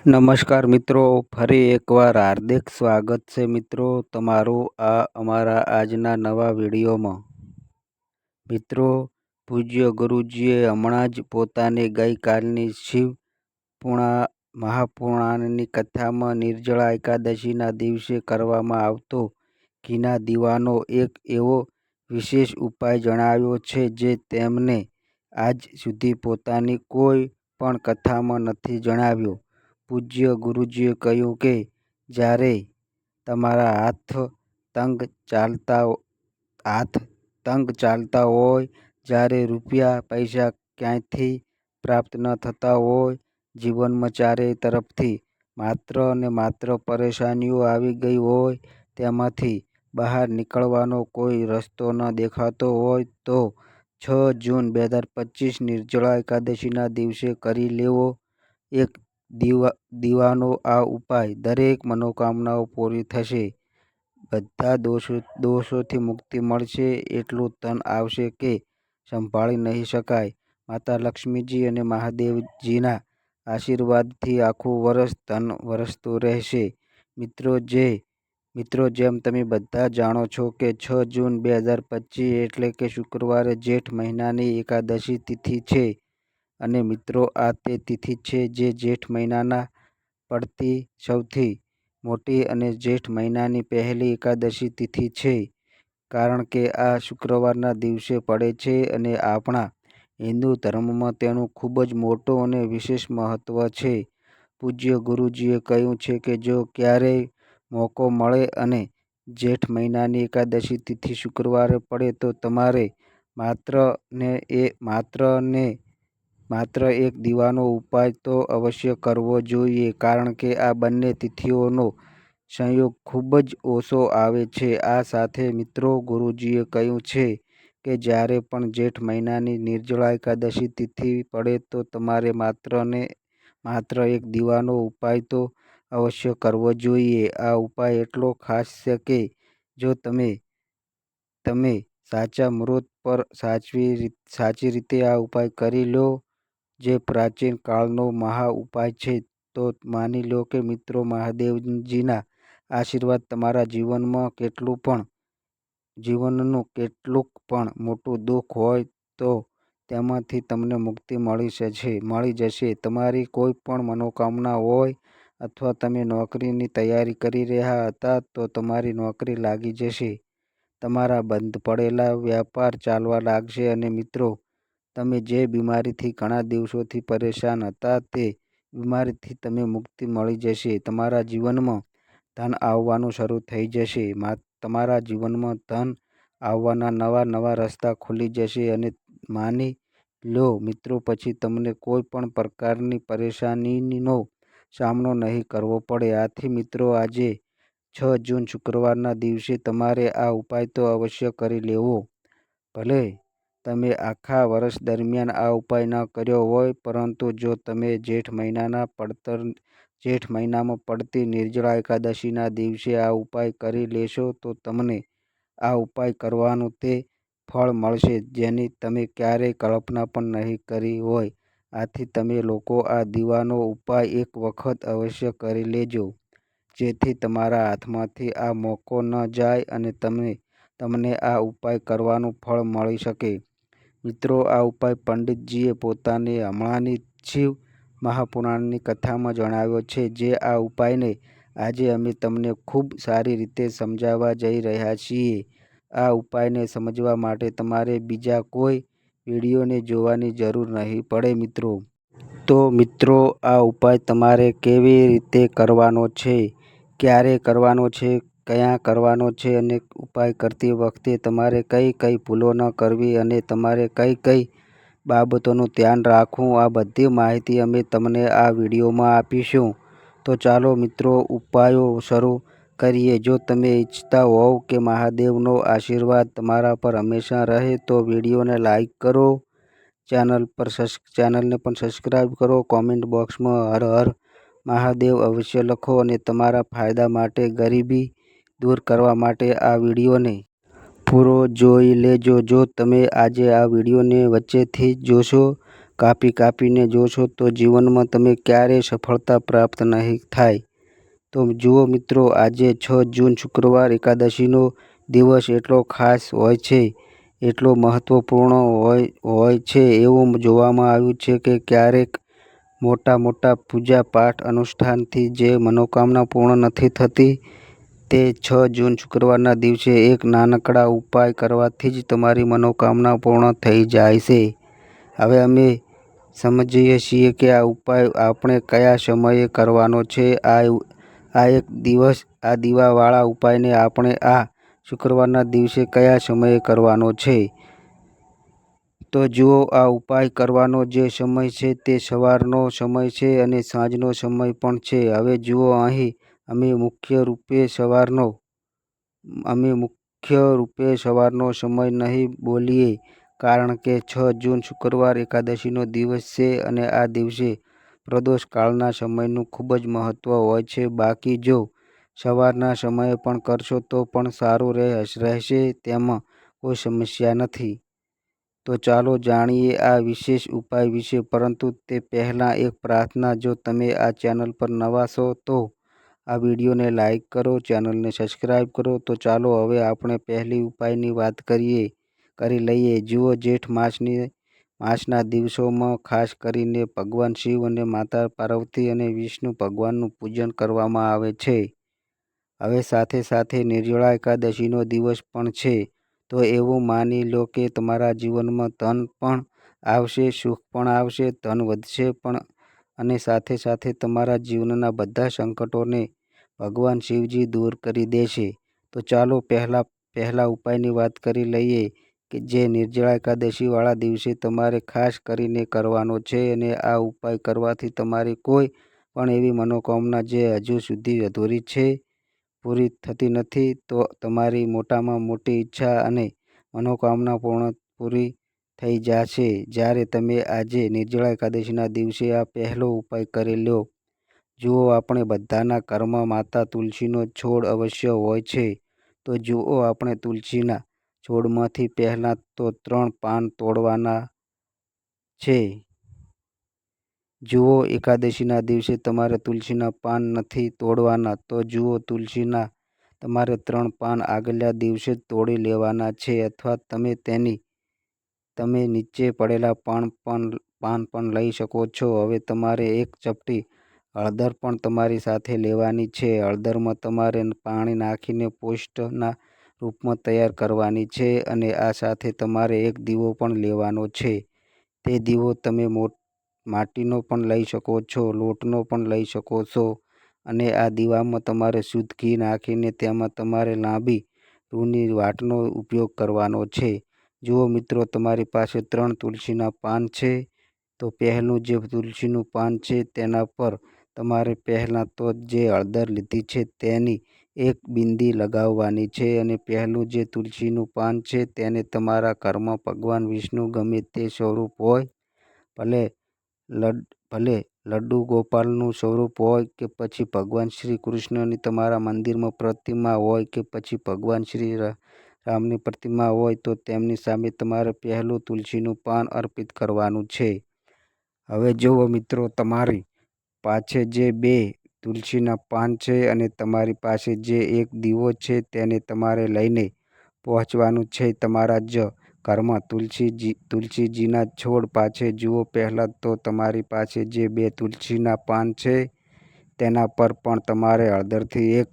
નમસ્કાર મિત્રો, ફરી એકવાર હાર્દિક સ્વાગત છે મિત્રો તમારું આ અમારા આજના નવા વિડીયોમાં. મિત્રો, પૂજ્ય ગુરુજીએ હમણાં જ પોતાની ગઈકાલની શિવ પુણા મહાપુરાણની કથામાં નિર્જળા એકાદશીના દિવસે કરવામાં આવતો ઘીના દીવાનો એક એવો વિશેષ ઉપાય જણાવ્યો છે જે તેમને આજ સુધી પોતાની કોઈ પણ કથામાં નથી જણાવ્યો. પૂજ્ય ગુરુજીએ કહ્યું કે, જ્યારે તમારા હાથ તંગ ચાલતા હાથ તંગ ચાલતા હોય, જ્યારે રૂપિયા પૈસા ક્યાંયથી પ્રાપ્ત ન થતા હોય, જીવનમાં ચારે તરફથી માત્ર ને માત્ર પરેશાનીઓ આવી ગઈ હોય, તેમાંથી બહાર નીકળવાનો કોઈ રસ્તો ન દેખાતો હોય, તો છ જૂન બે હજાર પચીસ નિર્જળા એકાદશીના દિવસે કરી લેવો. એક દીવા, દીવાનો આ ઉપાય દરેક મનોકામનાઓ પૂરી થશે. બધા દોષો, દોષોથી મુક્તિ મળશે એટલું ધન આવશે કે સંભાળી નહીં શકાય. માતા લક્ષ્મીજી અને મહાદેવજીના આશીર્વાદથી આખું વર્ષ ધન વરસતું રહેશે. મિત્રો જે, મિત્રો જેમ તમે બધા જાણો છો કે છ જૂન બે હજાર પચીસ એટલે કે શુક્રવારે જેઠ મહિનાની એકાદશી તિથિ છે. અને મિત્રો, આ તે તિથિ છે જે જેઠ મહિનાના પડતી સૌથી મોટી અને જેઠ મહિનાની પહેલી એકાદશી તિથિ છે. કારણ કે આ શુક્રવારના દિવસે પડે છે અને આપણા હિન્દુ ધર્મમાં તેનું ખૂબ જ મોટું અને વિશેષ મહત્ત્વ છે. પૂજ્ય ગુરુજીએ કહ્યું છે કે જો ક્યારેય મોકો મળે અને જેઠ મહિનાની એકાદશી તિથિ શુક્રવારે પડે તો તમારે માત્ર ને એ માત્ર ને માત્ર એક દીવાનો ઉપાય તો અવશ્ય કરવો જોઈએ, કારણ કે આ બંને તિથિઓનો સંયોગ ખૂબ જ ઓછો આવે છે. આ સાથે મિત્રો, ગુરુજીએ કહ્યું છે કે જ્યારે પણ જેઠ મહિનાની નિર્જળા એકાદશી તિથિ પડે તો તમારે માત્ર ને માત્ર એક દીવાનો ઉપાય તો અવશ્ય કરવો જોઈએ. આ ઉપાય એટલો ખાસ છે કે જો તમે તમે સાચા મૃત પર સાચવી સાચી રીતે આ ઉપાય કરી લો જે પ્રાચીન કાળનો મહા ઉપાય છે, તો માની લો કે મિત્રો મહાદેવજીના આશીર્વાદ તમારા જીવનમાં કેટલું પણ, જીવનનું કેટલુંક પણ મોટું દુઃખ હોય તો તેમાંથી તમને મુક્તિ મળી જશે મળી જશે. તમારી કોઈ પણ મનોકામના હોય અથવા તમે નોકરીની તૈયારી કરી રહ્યા હતા, તો તમારી નોકરી લાગી જશે. તમારા બંધ પડેલા વ્યાપાર ચાલવા લાગશે અને મિત્રો તમે જે બીમારીથી ઘણા દિવસોથી પરેશાન હતા તે બીમારીથી તમે મુક્તિ મળી જશે. તમારા જીવનમાં ધન આવવાનું શરૂ થઈ જશે. તમારા જીવનમાં ધન આવવાના નવા નવા રસ્તા ખુલી જશે અને માની લો મિત્રો, પછી તમને કોઈ પણ પ્રકારની પરેશાનીનો સામનો નહીં કરવો પડે. આથી મિત્રો, આજે છ જૂન શુક્રવારના દિવસે તમારે આ ઉપાય તો અવશ્ય કરી લેવો. ભલે તમે આખા વર્ષ દરમિયાન આ ઉપાય ન કર્યો હોય, પરંતુ જો તમે જેઠ મહિનાના પડતર, જેઠ મહિનામાં પડતી નિર્જળા એકાદશીના દિવસે આ ઉપાય કરી લેશો, તો તમને આ ઉપાય કરવાનું તે ફળ મળશે જેની તમે ક્યારેય કલ્પના પણ નહીં કરી હોય. આથી તમે લોકો આ દીવાનો ઉપાય એક વખત અવશ્ય કરી લેજો, જેથી તમારા હાથમાંથી આ મોકો ન જાય અને તમે, તમને આ ઉપાય કરવાનું ફળ મળી શકે. મિત્રો, આ ઉપાય પંડિતજીએ પોતાની હમણાંની શિવ મહાપુરાણની કથામાં જણાવ્યો છે, જે આ ઉપાયને આજે અમે તમને ખૂબ સારી રીતે સમજાવવા જઈ રહ્યા છીએ. આ ઉપાયને સમજવા માટે તમારે બીજા કોઈ વિડીયોને જોવાની જરૂર નહીં પડે મિત્રો. તો મિત્રો, આ ઉપાય તમારે કેવી રીતે કરવાનો છે? ક્યારે કરવાનો છે? ક્યાં કરવાનો છે અને ઉપાય કરતી વખતે તમારે કઈ કઈ ભૂલો ન કરવી અને તમારે કઈ કઈ બાબતોનું ધ્યાન રાખવું, આ બધી માહિતી અમે તમને આ વિડીયોમાં આપીશું. તો ચાલો મિત્રો, ઉપાયો શરૂ કરીએ. જો તમે ઈચ્છતા હોવ કે મહાદેવનો આશીર્વાદ તમારા પર હંમેશા રહે, તો વિડીયોને લાઈક કરો. ચેનલ પર ચેનલને પણ સબસ્ક્રાઈબ કરો. કોમેન્ટ બોક્સમાં હર હર મહાદેવ અવશ્ય લખો અને તમારા ફાયદા માટે ગરીબી દૂર કરવા માટે આ વિડીયોને પૂરો જોઈ લેજો. જો તમે આજે આ વિડીયોને વચ્ચેથી જોશો, કાપી કાપીને જોશો, તો જીવનમાં તમે ક્યારેય સફળતા પ્રાપ્ત નહીં થાય. તો જુઓ મિત્રો, આજે છ જૂન શુક્રવાર એકાદશીનો દિવસ એટલો ખાસ હોય છે, એટલો મહત્વપૂર્ણ હોય હોય છે એવું જોવામાં આવ્યું છે કે ક્યારેક મોટા મોટા પૂજા પાઠ અનુષ્ઠાનથી જે મનોકામના પૂર્ણ નથી થતી તે છ જૂન શુક્રવારના દિવસે એક નાનકડા ઉપાય કરવાથી જ તમારી મનોકામના પૂર્ણ થઈ જાય છે. હવે અમે સમજીએ છીએ કે આ ઉપાય આપણે કયા સમયે કરવાનો છે. આ આ એક દિવસ, આ દીવાવાળા ઉપાયને આપણે આ શુક્રવારના દિવસે કયા સમયે કરવાનો છે? તો જુઓ, આ ઉપાય કરવાનો જે સમય છે તે સવારનો સમય છે અને સાંજનો સમય પણ છે. હવે જુઓ, અહીં અમે મુખ્ય રૂપે સવારનો, અમે મુખ્ય રૂપે સવારનો સમય નહીં બોલીએ કારણ કે છ જૂન શુક્રવાર એકાદશીનો દિવસ છે અને આ દિવસે પ્રદોષ કાળના સમયનું ખૂબ જ મહત્ત્વ હોય છે. બાકી જો સવારના સમયે પણ કરશો તો પણ સારું રહેશે તેમાં કોઈ સમસ્યા નથી. તો ચાલો જાણીએ આ વિશેષ ઉપાય વિશે. પરંતુ તે પહેલાં એક પ્રાર્થના, જો તમે આ ચેનલ પર નવા છો તો આ વિડીયોને લાઇક કરો, ચેનલને સબસ્ક્રાઈબ કરો. તો ચાલો હવે આપણે પહેલી ઉપાયની વાત કરીએ, કરી લઈએ. જુઓ, જેઠ માસની, માસના દિવસોમાં ખાસ કરીને ભગવાન શિવ અને માતા પાર્વતી અને વિષ્ણુ ભગવાનનું પૂજન કરવામાં આવે છે. હવે સાથે સાથે નિર્જળા એકાદશીનો દિવસ પણ છે. તો એવું માની લો કે તમારા જીવનમાં ધન પણ આવશે, સુખ પણ આવશે, ધન વધશે પણ. અને સાથે સાથે તમારા જીવનના બધા સંકટોને ભગવાન શિવજી દૂર કરી દેશે. તો ચાલો પહેલાં પહેલા ઉપાયની વાત કરી લઈએ કે જે નિર્જળા એકાદશીવાળા દિવસે તમારે ખાસ કરીને કરવાનો છે અને આ ઉપાય કરવાથી તમારી કોઈ પણ એવી મનોકામના જે હજુ સુધી અધૂરી છે, પૂરી થતી નથી, તો તમારી મોટામાં મોટી ઈચ્છા અને મનોકામના પૂર્ણ પૂરી થઈ જશે. જ્યારે તમે આજે નિર્જળા એકાદશીના દિવસે આ પહેલો ઉપાય કરી લો. જુઓ, આપણે બધાના કર્મ માતા તુલસીનો છોડ અવશ્ય હોય છે. તો જુઓ, આપણે તુલસીના છોડમાંથી પહેલાં તો ત્રણ પાન તોડવાના છે. જુઓ, એકાદશીના દિવસે તમારે તુલસીના પાન નથી તોડવાના. તો જુઓ, તુલસીના તમારે ત્રણ પાન આગલા દિવસે તોડી લેવાના છે અથવા તમે તેની, તમે નીચે પડેલા પાન પણ પાન પણ લઈ શકો છો. હવે તમારે એક ચપટી હળદર પણ તમારી સાથે લેવાની છે. હળદરમાં તમારે પાણી નાખીને પોસ્ટના રૂપમાં તૈયાર કરવાની છે અને આ સાથે તમારે એક દીવો પણ લેવાનો છે. તે દીવો તમે માટીનો પણ લઈ શકો છો, લોટનો પણ લઈ શકો છો અને આ દીવામાં તમારે શુદ્ધ ઘી નાખીને તેમાં તમારે લાંબી રૂની વાટનો ઉપયોગ કરવાનો છે. જુઓ મિત્રો, તમારી પાસે ત્રણ તુલસીના પાન છે. તો પહેલું જે તુલસીનું પાન છે તેના પર તમારે પહેલાં તો જે હળદર લીધી છે તેની એક બિંદી લગાવવાની છે અને પહેલું જે તુલસીનું પાન છે તેને તમારા ઘરમાં ભગવાન વિષ્ણુ ગમે તે સ્વરૂપ હોય, ભલે લડ, ભલે લડ્ડુ ગોપાલનું સ્વરૂપ હોય કે પછી ભગવાન શ્રી કૃષ્ણની તમારા મંદિરમાં પ્રતિમા હોય કે પછી ભગવાન શ્રી રામની પ્રતિમા હોય તો તેમની સામે તમારે પહેલું તુલસીનું પાન અર્પિત કરવાનું છે. હવે જુઓ મિત્રો તમારી પાસે જે બે તુલસીના પાન છે અને તમારી પાસે જે એક દીવો છે તેને તમારે લઈને પહોંચવાનું છે તમારા જ ઘરમાં. તુલસીજી, તુલસીજીના છોડ પાછે જુઓ પહેલાં તો તમારી પાસે જે બે તુલસીના પાન છે તેના પર પણ તમારે હળદરથી એક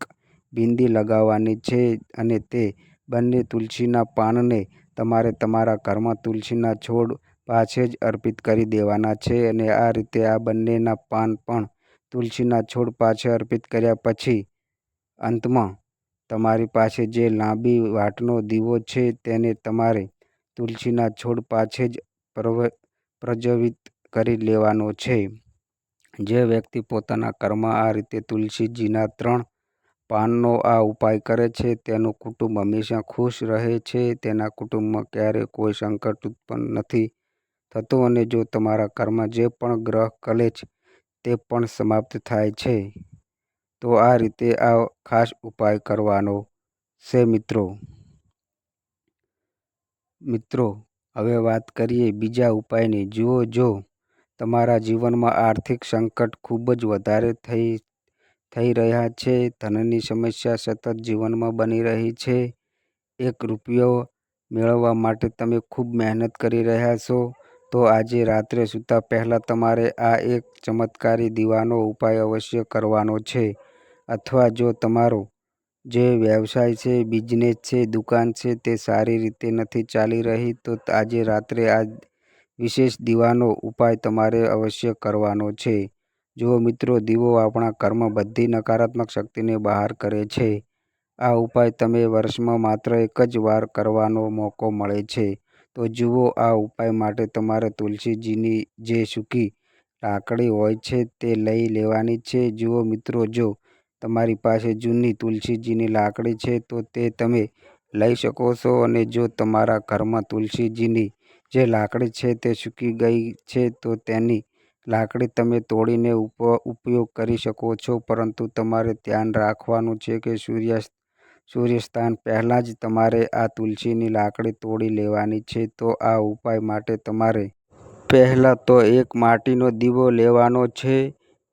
બિંદી લગાવવાની છે અને તે બંને તુલસીના પાનને તમારે તમારા ઘરમાં તુલસીના છોડ પાસે જ અર્પિત કરી દેવાના છે અને આ રીતે આ બંનેના પાન પણ તુલસીના છોડ પાસે અર્પિત કર્યા પછી અંતમાં તમારી પાસે જે લાંબી વાટનો દીવો છે તેને તમારે તુલસીના છોડ પાસે જ પ્રજ્વલિત કરી લેવાનો છે. જે વ્યક્તિ પોતાના ઘરમાં આ રીતે તુલસીજીના ત્રણ પાનનો આ ઉપાય કરે છે, તેનું કુટુંબ હંમેશા ખુશ રહે છે, તેના કુટુંબમાં ક્યારેય કોઈ સંકટ ઉત્પન્ન નથી થતું અને જો તમારા ઘરમાં જે પણ ગ્રહ કલેચ તે પણ સમાપ્ત થાય છે. તો આ રીતે આ ખાસ ઉપાય કરવાનો છે મિત્રો. મિત્રો, હવે વાત કરીએ બીજા ઉપાયની. જુઓ, જો તમારા જીવનમાં આર્થિક સંકટ ખૂબ જ વધારે થઈ થઈ રહ્યા છે, ધનની સમસ્યા સતત જીવનમાં બની રહી છે, એક રૂપિયો મેળવવા માટે તમે ખૂબ મહેનત કરી રહ્યા છો તો આજે રાત્રે સૂતા પહેલાં તમારે આ એક ચમત્કારી દીવાનો ઉપાય અવશ્ય કરવાનો છે. અથવા જો તમારો જે વ્યવસાય છે, બિઝનેસ છે, દુકાન છે તે સારી રીતે નથી ચાલી રહી, તો આજે રાત્રે આ વિશેષ દીવાનો ઉપાય તમારે અવશ્ય કરવાનો છે. જુઓ મિત્રો, દીવો આપણા કર્મ બધી નકારાત્મક શક્તિને બહાર કરે છે. આ ઉપાય તમે વર્ષમાં માત્ર એક જ વાર કરવાનો મોકો મળે છે. તો જુઓ આ ઉપાય માટે તમારે તુલસીજીની જે સૂકી લાકડી હોય છે તે લઈ લેવાની છે. જુઓ મિત્રો, જો તમારી પાસે જૂની તુલસીજીની લાકડી છે તો તે તમે લઈ શકો છો અને જો તમારા ઘરમાં તુલસીજીની જે લાકડી છે તે સૂકી ગઈ છે તો તેની લાકડી તમે તોડીને ઉપયોગ કરી શકો છો. પરંતુ તમારે ધ્યાન રાખવાનું છે કે સૂર્યાસ્ત સૂર્યસ્તાન પહેલાં જ તમારે આ તુલસીની લાકડી તોડી લેવાની છે, તો આ ઉપાય માટે તમારે પહેલાં તો એક માટીનો દીવો લેવાનો છે.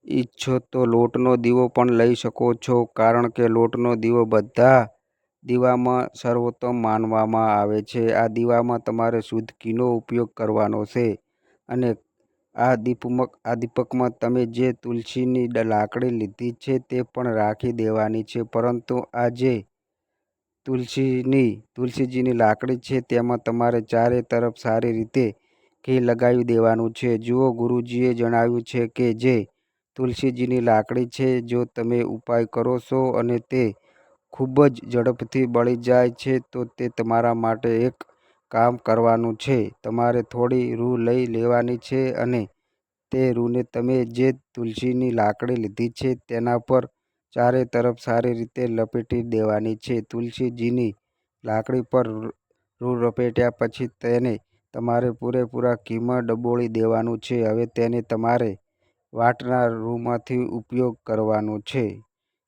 ઈચ્છો તો લોટનો દીવો પણ લઈ શકો છો, કારણ કે લોટનો દીવો બધા દીવામાં સર્વોત્તમ માનવામાં આવે છે. આ દીવામાં તમારે શુદ્ધ ઘીનો ઉપયોગ કરવાનો છે અને આ દીપમક, આ દીપકમાં તમે જે તુલસીની લાકડી લીધી છે તે પણ રાખી દેવાની છે, પરંતુ આ જે તુલસીની, તુલસીજીની લાકડી છે, તેમાં તમારે ચારે તરફ સારી રીતે ઘી લગાવી દેવાનું છે. જુઓ, ગુરુજીએ જણાવ્યું છે કે જે તુલસીજીની લાકડી છે, જો તમે ઉપાય કરો છો અને તે ખૂબ જ ઝડપથી બળી જાય છે, તો તે તમારા માટે એક કામ કરવાનું છે. તમારે થોડી રૂ લઈ લેવાની છે અને તે રૂને તમે જે તુલસીની લાકડી લીધી છે, તેના પર ચારે તરફ સારી રીતે લપેટી દેવાની છે. તુલસીજીની લાકડી પર રૂ લપેટ્યા પછી તેને તમારે પૂરેપૂરા ઘીમાં ડબોળી દેવાનું છે. હવે તેને તમારે વાટના રૂમાંથી ઉપયોગ કરવાનો છે.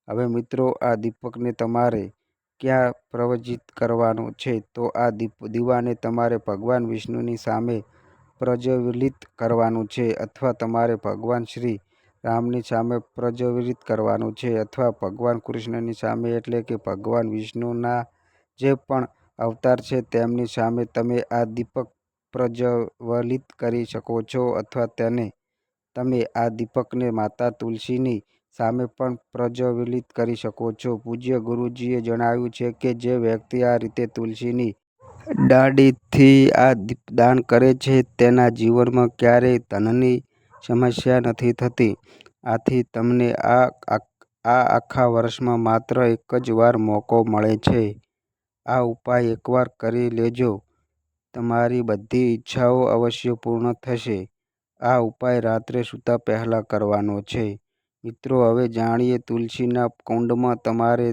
હવે મિત્રો, આ દીપકને તમારે ક્યાં પ્રવજિત કરવાનું છે? તો આ દીપ, દીવાને તમારે ભગવાન વિષ્ણુની સામે પ્રજ્વલિત કરવાનું છે. અથવા તમારે ભગવાન શ્રી રામની સામે પ્રજ્વલિત કરવાનું છે અથવા ભગવાન કૃષ્ણની સામે એટલે કે ભગવાન વિષ્ણુના જે પણ અવતાર છે તેમની સામે તમે આ દીપક પ્રજ્વલિત કરી શકો છો અથવા તેને તમે આ દીપકને માતા તુલસીની સામે પણ પ્રજ્વલિત કરી શકો છો. પૂજ્ય ગુરુજીએ જણાવ્યું છે કે જે વ્યક્તિ આ રીતે તુલસીની દાડીથી આ દીપદાન કરે છે તેના જીવનમાં ક્યારેય ધનની સમસ્યા નથી થતી. આથી તમને આ આ આખા વર્ષમાં માત્ર એક જ વાર મોકો મળે છે. આ ઉપાય એકવાર કરી લેજો. તમારી બધી ઈચ્છાઓ અવશ્ય પૂર્ણ થશે. આ ઉપાય રાત્રે સૂતા પહેલાં કરવાનો છે. મિત્રો, હવે જાણીએ તુલસીના કુંડમાં તમારે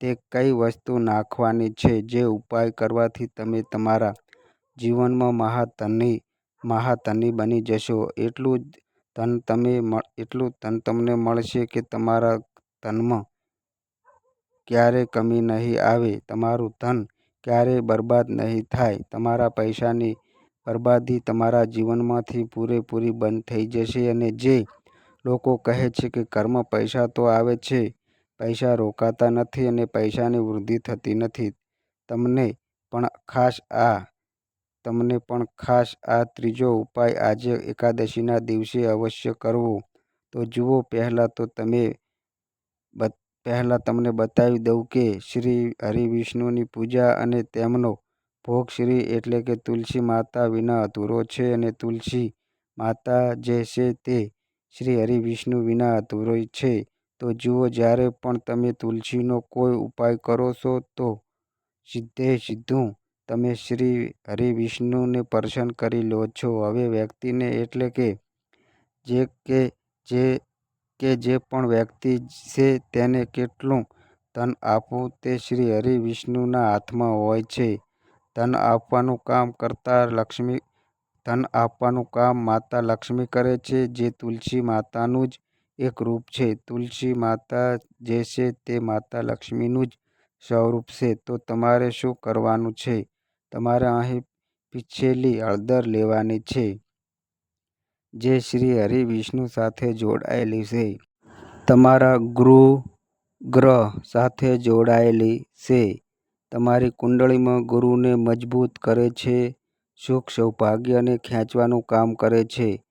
તે કઈ વસ્તુ નાખવાની છે જે ઉપાય કરવાથી તમે તમારા જીવનમાં મહાધની મહાધની બની જશો. એટલું જ ધન તમે એટલું ધન તમને મળશે કે તમારા ધનમાં ક્યારે કમી નહીં આવે. તમારું ધન ક્યારેય બરબાદ નહીં થાય. તમારા પૈસાની બરબાદી તમારા જીવનમાંથી પૂરેપૂરી બંધ થઈ જશે અને જે લોકો કહે છે કે કર્મ પૈસા તો આવે છે, પૈસા રોકાતા નથી અને પૈસાની વૃદ્ધિ થતી નથી. તમને પણ ખાસ આ તમને પણ ખાસ આ ત્રીજો ઉપાય આજે એકાદશીના દિવસે અવશ્ય કરવો. તો જુઓ, પહેલાં તો તમે પહેલાં તમને બતાવી દઉં કે શ્રી હરિવિષ્ણુની પૂજા અને તેમનો ભોગ શ્રી એટલે કે તુલસી માતા વિના અધૂરો છે અને તુલસી માતા જે છે તે શ્રી હરિવિષ્ણુ વિના અધૂરો છે. તો જુઓ, જ્યારે પણ તમે તુલસીનો કોઈ ઉપાય કરો છો, તો સીધે સીધું તમે શ્રી હરિવિષ્ણુને પ્રસન્ન કરી લો છો. હવે વ્યક્તિને એટલે કે જે કે જે કે જે પણ વ્યક્તિ છે તેને કેટલું ધન આપવું તે શ્રી હરિ વિષ્ણુના હાથમાં હોય છે. ધન આપવાનું કામ કરતા લક્ષ્મી, ધન આપવાનું કામ માતા લક્ષ્મી કરે છે, જે તુલસી માતાનું જ એક રૂપ છે. તુલસી માતા જે છે તે માતા લક્ષ્મીનું જ સ્વરૂપ છે. તો તમારે શું કરવાનું છે? તમારે અહીં પીછેલી હળદર લેવાની છે, જે શ્રી હરિ વિષ્ણુ સાથે જોડાયેલી છે. તમારા ગુરુ ગ્રહ સાથે જોડાયેલી છે. તમારી કુંડળીમાં ગુરુને મજબૂત કરે છે. સુખ સૌભાગ્યને ખેંચવાનું કામ કરે છે.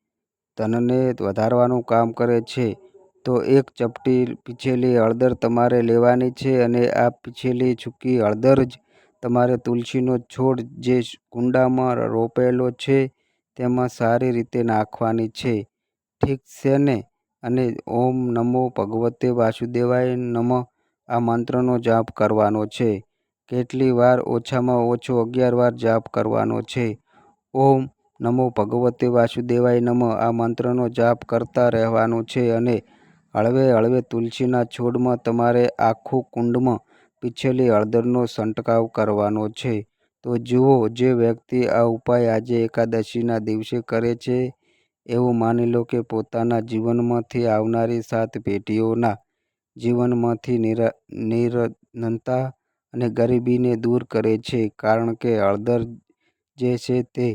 ધનને વધારવાનું કામ કરે છે. તો એક ચપટી પીછેલી હળદર તમારે લેવાની છે અને આ પીછેલી સૂકી હળદર જ તમારે તુલસીનો છોડ જે કુંડામાં રોપેલો છે, તેમાં સારી રીતે નાખવાની છે. ઠીક છે ને? અને ઓમ નમો ભગવતે વાસુદેવાય નમ આ મંત્રનો જાપ કરવાનો છે. કેટલી વાર? ઓછામાં ઓછો અગિયાર વાર જાપ કરવાનો છે. ઓમ નમો ભગવતે વાસુદેવાય નમઃ આ મંત્રનો જાપ કરતા રહેવાનું છે અને હળવે હળવે તુલસીના છોડમાં તમારે આખું કુંડમાં પીસેલી હળદરનો છંટકાવ કરવાનો છે. તો જુઓ, જે વ્યક્તિ આ ઉપાય આજે એકાદશીના દિવસે કરે છે, એવું માની લો કે પોતાના જીવનમાંથી આવનારી સાત પેઢીઓના જીવનમાંથી નિરનતા અને ગરીબીને દૂર કરે છે. કારણ કે હળદર જે છે તે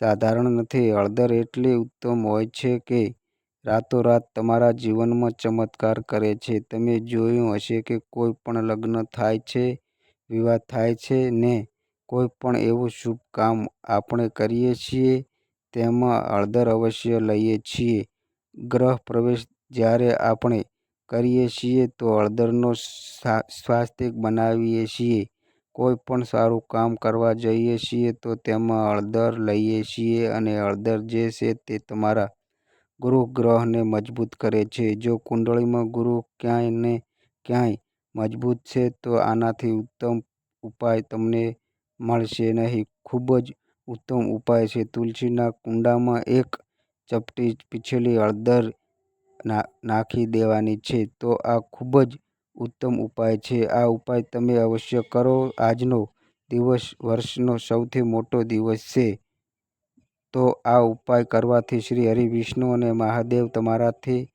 સાધારણ નથી. હળદર એટલી ઉત્તમ હોય છે કે રાતોરાત તમારા જીવનમાં ચમત્કાર કરે છે. તમે જોયું હશે કે કોઈ પણ લગ્ન થાય છે, વિવાહ થાય છે ને કોઈ પણ એવું શુભ કામ આપણે કરીએ છીએ તેમાં હળદર અવશ્ય લઈએ છીએ. ગ્રહ પ્રવેશ જ્યારે આપણે કરીએ છીએ તો હળદરનો સ્વાસ્તિક બનાવીએ છીએ. કોઈ પણ સારું કામ કરવા જઈએ છીએ તો તેમાં હળદર લઈએ છીએ અને હળદર જે છે તે તમારા ગુરુ ગ્રહને મજબૂત કરે છે. જો કુંડળીમાં ગુરુ ક્યાંય ને ક્યાંય મજબૂત છે, તો આનાથી ઉત્તમ ઉપાય તમને મળશે નહીં. ખૂબ જ ઉત્તમ ઉપાય છે. તુલસીના કુંડામાં એક ચપટી પીછેલી હળદર નાખી દેવાની છે. તો આ ખૂબ જ ઉત્તમ ઉપાય છે. આ ઉપાય તમે અવશ્ય કરો. આજનો દિવસ વર્ષનો સૌથી મોટો દિવસ છે. તો આ ઉપાય કરવાથી શ્રી હરિ વિષ્ણુ અને મહાદેવ તમારાથી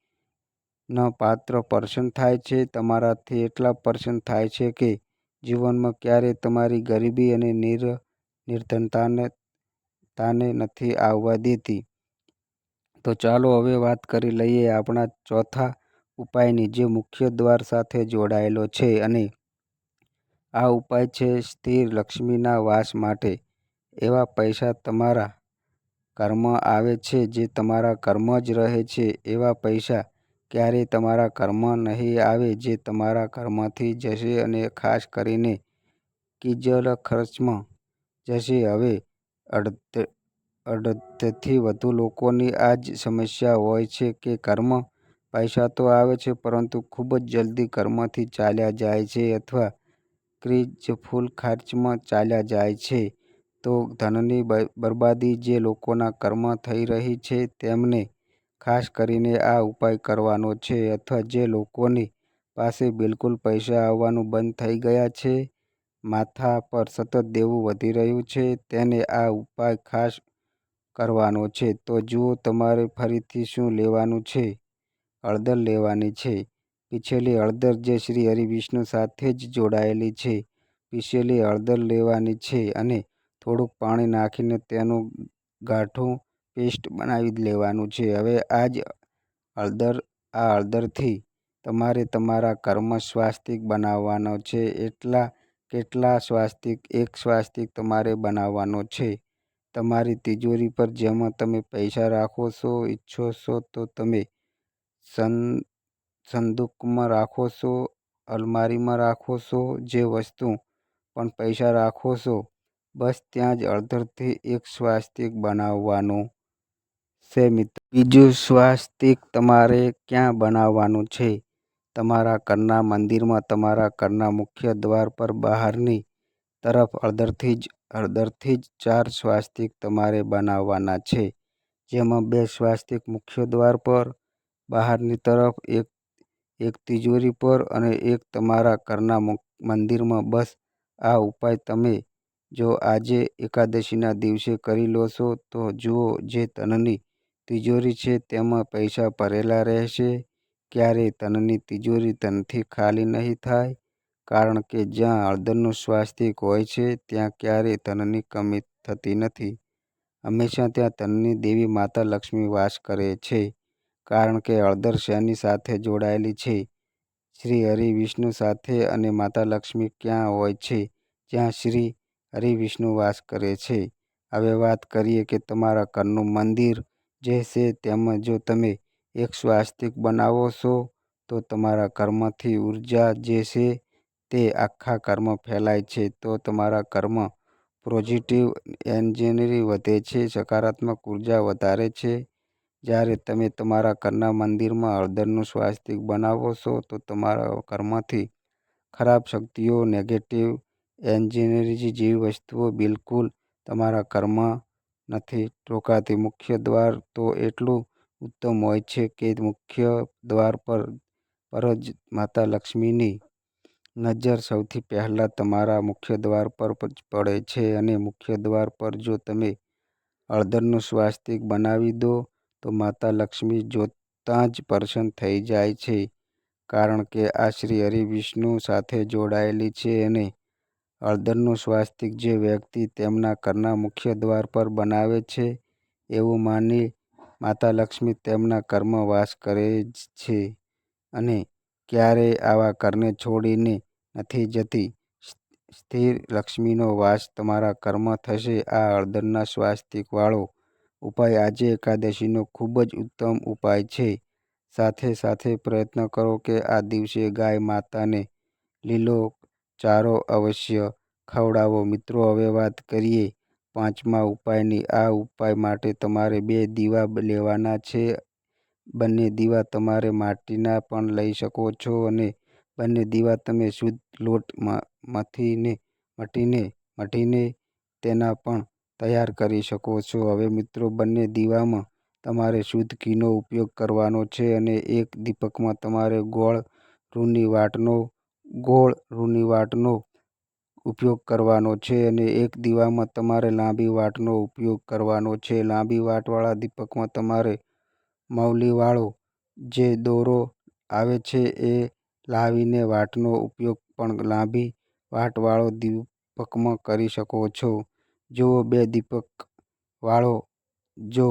ન પાત્ર પ્રસન્ન થાય છે. તમારાથી એટલા પ્રસન્ન થાય છે કે જીવનમાં ક્યારેય તમારી ગરીબી અને નિર નિર્ધનતાને નથી આવવા દેતી. તો ચાલો હવે વાત કરી લઈએ આપણા ચોથા ઉપાયની જે મુખ્ય દ્વાર સાથે જોડાયેલો છે અને આ ઉપાય છે સ્થિર લક્ષ્મીના વાસ માટે. એવા પૈસા તમારા ઘરમાં આવે છે જે તમારા કર્મ જ રહે છે. એવા પૈસા ક્યારેય તમારા કર્મ નહીં આવે જે તમારા કર્મથી જશે અને ખાસ કરીને તિજોરીખર્ચમાં જશે. હવે અડધ, અડધથી વધુ લોકોની આ જ સમસ્યા હોય છે કે કર્મ પૈસા તો આવે છે, પરંતુ ખૂબ જ જલ્દી કર્મથી ચાલ્યા જાય છે અથવા ક્રિઝફુલ ખર્ચમાં ચાલ્યા જાય છે. તો ધનની બરબાદી જે લોકોના કર્મ થઈ રહી છે તેમને ખાસ કરીને આ ઉપાય કરવાનો છે. અથવા જે લોકોની પાસે બિલકુલ પૈસા આવવાનું બંધ થઈ ગયા છે, માથા પર સતત દેવું વધી રહ્યું છે તેને આ ઉપાય ખાસ કરવાનો છે. તો જુઓ તમારે ફરીથી શું લેવાનું છે? હળદર લેવાની છે. પીછેલી હળદર જે શ્રી હરિ વિષ્ણુ સાથે જ જોડાયેલી છે. પીસેલી હળદર લેવાની છે અને થોડુંક પાણી નાખીને તેનું ગાંઠું પેસ્ટ બનાવી લેવાનું છે. હવે આ જ હળદર આ હળદરથી તમારે તમારા કર્મ સ્વાસ્તિક બનાવવાનો છે. એટલા કેટલા સ્વાસ્તિક? એક સ્વાસ્તિક તમારે બનાવવાનો છે તમારી તિજોરી પર જેમાં તમે પૈસા રાખો છો ઈચ્છો છો તો તમે સં સંદૂકમાં રાખો છો, અલમારીમાં રાખો છો, જે વસ્તુ પણ પૈસા રાખો છો બસ ત્યાં જ અડધરથી એક સ્વાસ્તિક બનાવવાનું છે મિત્ર બીજું સ્વાસ્તિક તમારે ક્યાં બનાવવાનું છે? તમારા ઘરના મંદિરમાં. તમારા ઘરના મુખ્ય દ્વાર પર બહારની તરફ અડધરથી જ અડધરથી જ ચાર સ્વાસ્તિક તમારે બનાવવાના છે. જેમાં બે સ્વાસ્તિક મુખ્ય દ્વાર પર, બહારની તરફ, એક તિજોરી પર અને એક તમારા ઘરના મંદિરમાં. બસ આ ઉપાય તમે જો આજે એકાદશીના દિવસે કરી લો છો, તો જુઓ જે તનની તિજોરી છે તેમાં પૈસા ભરેલા રહેશે. ક્યારેય તનની તિજોરી તનથી ખાલી નહીં થાય. કારણ કે જ્યાં હળદરનું સ્વાસ્તિક હોય છે, ત્યાં ક્યારેય તનની કમી થતી નથી. હંમેશા ત્યાં તનની દેવી માતા લક્ષ્મી વાસ કરે છે, કારણ કે હળદર શેની સાથે જોડાયેલી છે શ્રી હરિ વિષ્ણુ સાથે અને માતા લક્ષ્મી ક્યાં હોય છે જ્યાં શ્રી હરિ વિષ્ણુ વાસ કરે છે. હવે વાત કરીએ કે તમારા ઘરનું મંદિર જે છે તેમાં જો તમે એક સ્વાસ્તિક બનાવો છો, તો તમારા ઘરમાંથી ઊર્જા જે છે તે આખા ઘરમાં ફેલાય છે. તો તમારા ઘરમાં પોઝિટિવ એનર્જી વધે છે, સકારાત્મક ઊર્જા વધારે છે. જ્યારે તમે તમારા ઘરના મંદિરમાં હળદરનું સ્વાસ્તિક બનાવો છો, તો તમારા કર્મથી ખરાબ શક્તિઓ નેગેટિવ એનર્જી જેવી વસ્તુઓ બિલકુલ તમારા ઘરમાં નથી. રોકાતી મુખ્ય દ્વાર તો એટલું ઉત્તમ હોય છે કે મુખ્ય દ્વાર પર પર જ માતા લક્ષ્મીની નજર સૌથી પહેલાં તમારા મુખ્ય દ્વાર પર જ પડે છે અને મુખ્ય દ્વાર પર જો તમે હળદરનું સ્વાસ્તિક બનાવી દો, તો માતા લક્ષ્મી જોતાં જ પ્રસન્ન થઈ જાય છે. કારણ કે આ શ્રી હરિ વિષ્ણુ સાથે જોડાયેલી છે અને હળદરનું સ્વાસ્તિક જે વ્યક્તિ તેમના ઘરના મુખ્ય દ્વાર પર બનાવે છે, એવું માની માતા લક્ષ્મી તેમના ઘરમાં વાસ કરે જ છે અને ક્યારેય આવા ઘરને છોડીને નથી જતી. સ્થિર લક્ષ્મીનો વાસ તમારા ઘરમાં થશે. આ હળદરના સ્વાસ્તિક વાળો ઉપાય આજે એકાદશીનો ખૂબ જ ઉત્તમ ઉપાય છે. સાથે સાથે પ્રયત્ન કરો કે આ દિવસે ગાય માતાને લીલો ચારો અવશ્ય ખવડાવો. મિત્રો, હવે વાત કરીએ પાંચમા ઉપાયની. આ ઉપાય માટે તમારે બે દીવા લેવાના છે. બંને દીવા તમારે માટીના પણ લઈ શકો છો અને બંને દીવા તમે શુદ્ધ લોટ મથીને, મટીને મટીને તેના પણ તૈયાર કરી શકો છો. હવે મિત્રો, બંને દીવામાં તમારે શુદ્ધ ઘીનો ઉપયોગ કરવાનો છે અને એક દીપકમાં તમારે ગોળ રૂની વાટનો ગોળ રૂની વાટનો ઉપયોગ કરવાનો છે અને એક દીવામાં તમારે લાંબી વાટનો ઉપયોગ કરવાનો છે. લાંબી વાટવાળા દીપકમાં તમારે મૌલીવાળો જે દોરો આવે છે એ લાવીને વાટનો ઉપયોગ પણ લાંબી વાટવાળો દીપકમાં કરી શકો છો. જુઓ બે દીપકવાળો, જો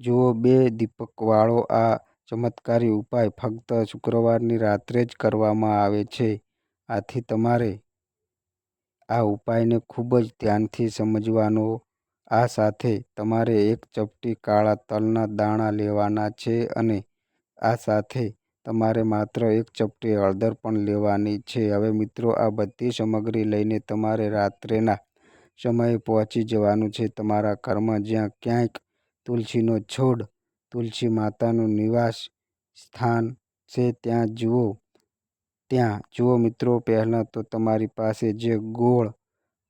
જુઓ બે દીપકવાળો આ ચમત્કારી ઉપાય ફક્ત શુક્રવારની રાત્રે જ કરવામાં આવે છે. આથી તમારે આ ઉપાયને ખૂબ જ ધ્યાનથી સમજવાનો. આ સાથે તમારે એક ચપટી કાળા તલના દાણા લેવાના છે અને આ સાથે તમારે માત્ર એક ચપટી હળદર પણ લેવાની છે. હવે મિત્રો, આ બધી સામગ્રી લઈને તમારે રાત્રેના સમયે પહોંચી જવાનું છે. તમારા ઘરમાં જ્યાં ક્યાંક તુલસીનો છોડ તુલસી માતાનું નિવાસ સ્થાન છે. ત્યાં જુઓ ત્યાં જુઓ મિત્રો, પહેલાં તો તમારી પાસે જે ગોળ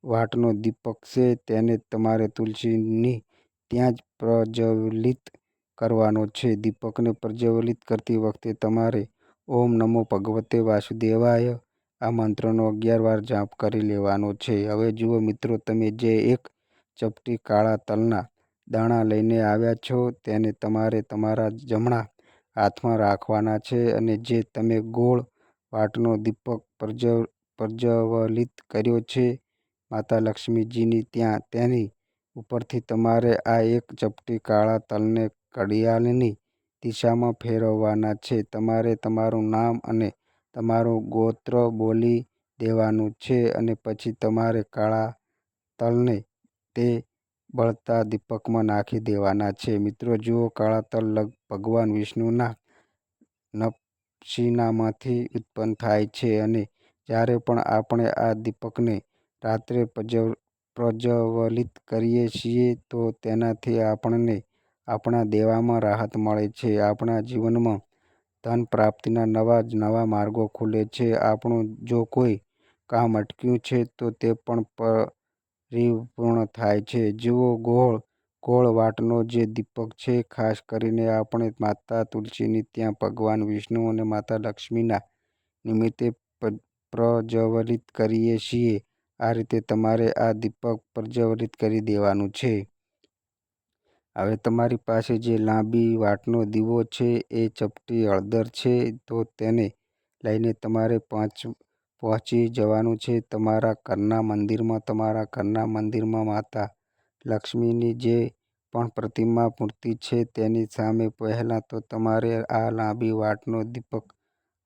વાટનો દીપક છે તેને તમારે તુલસીની ત્યાં જ પ્રજ્વલિત કરવાનો છે. દીપકને પ્રજ્વલિત કરતી વખતે તમારે ઓમ નમો ભગવતે વાસુદેવાય આ મંત્રનો અગિયાર વાર જાપ કરી લેવાનો છે. હવે જુઓ મિત્રો, તમે જે એક ચપટી કાળા તલના દાણા લઈને આવ્યા છો, તેને તમારે તમારા જમણા હાથમાં રાખવાના છે અને જે તમે ગોળ વાટનો દીપક પ્રજ્વલિત કર્યો છે, માતા લક્ષ્મીજીની, ત્યાં તેની ઉપરથી તમારે આ એક ચપટી કાળા તલને ઘડિયાળની દિશામાં ફેરવવાના છે. તમારે તમારું નામ અને તમારું ગોત્ર બોલી દેવાનું છે અને પછી તમારે કાળા તલને તે બળતા દીપકમાં નાખી દેવાના છે. મિત્રો, જુઓ, કાળા તલ ભગવાન વિષ્ણુના નપસીનામાંથી ઉત્પન્ન થાય છે અને જ્યારે પણ આપણે આ દીપકને રાત્રે પ્રજ્વલિત કરીએ છીએ, તો તેનાથી આપણને આપણા દેવામાં રાહત મળે છે. આપણા જીવનમાં ધન પ્રાપ્તિના નવા જ નવા માર્ગો ખુલે છે. આપણું જો કોઈ કામ અટક્યું છે, તો તે પણ પરિપૂર્ણ થાય છે. જુઓ, ગોળ ગોળ વાટનો જે દીપક છે, ખાસ કરીને આપણે માતા તુલસીની ત્યાં ભગવાન વિષ્ણુ અને માતા લક્ષ્મીના નિમિત્તે પ્રજ્વલિત કરીએ છીએ. આ રીતે તમારે આ દીપક પ્રજ્વલિત કરી દેવાનું છે. હવે તમારી પાસે જે લાંબી વાટનો દીવો છે, એ ચપટી હળદર છે, તો તેને લઈને તમારે પહોંચી જવાનું છે તમારા ઘરના મંદિરમાં, તમારા ઘરના મંદિરમાં માતા લક્ષ્મીની જે પણ પ્રતિમા મૂર્તિ છે તેની સામે પહેલાં તો તમારે આ લાંબી વાટનો દીપક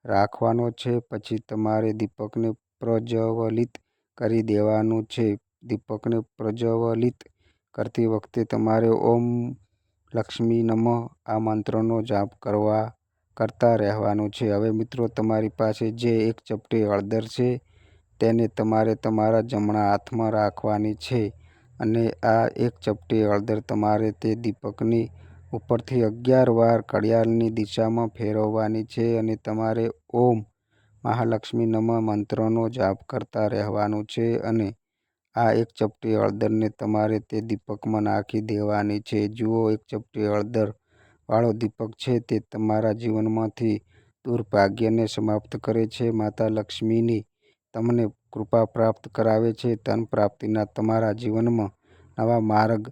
રાખવાનો છે. પછી તમારે દીપકને પ્રજ્વલિત કરી દેવાનું છે. દીપકને પ્રજ્વલિત કરતી વખતે તમારે ઓમ લક્ષ્મી નમઃ આ મંત્રનો જાપ કરતા રહેવાનું છે. હવે મિત્રો, તમારી પાસે જે એક ચપટી હળદર છે, તેને તમારે તમારા જમણા હાથમાં રાખવાની છે અને આ એક ચપટી હળદર તમારે તે દીપકની ઉપરથી અગિયાર વાર ઘડિયાળની દિશામાં ફેરવવાની છે અને તમારે ઓમ મહાલક્ષ્મી નમઃ મંત્રનો જાપ કરતા રહેવાનું છે અને આ એક ચપટી હળદરને તમારે તે દીપકમાં નાખી દેવાની છે. જુઓ, એક ચપટી હળદર વાળો દીપક છે તે તમારા જીવનમાંથી દુર્ભાગ્યને સમાપ્ત કરે છે, માતા લક્ષ્મીની તમને કૃપા પ્રાપ્ત કરાવે છે, ધન પ્રાપ્તિના તમારા જીવનમાં નવા માર્ગ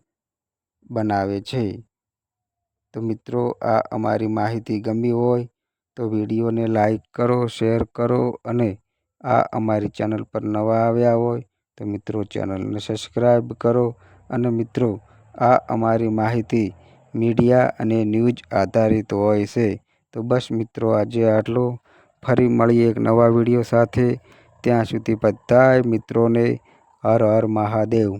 બનાવે છે. તો મિત્રો આ અમારી માહિતી ગમી હોય તો વિડીયોને લાઈક કરો, શેર કરો અને આ અમારી ચેનલ પર નવા આવ્યા હોય તો મિત્રો ચેનલને સબસ્ક્રાઈબ કરો. અને મિત્રો આ અમારી માહિતી મીડિયા અને ન્યૂઝ આધારિત હોય છે. તો બસ મિત્રો, આજે આટલું. ફરી મળીએ એક નવા વીડિયો સાથે ત્યાં સુધી બધાય મિત્રોને હર હર મહાદેવ.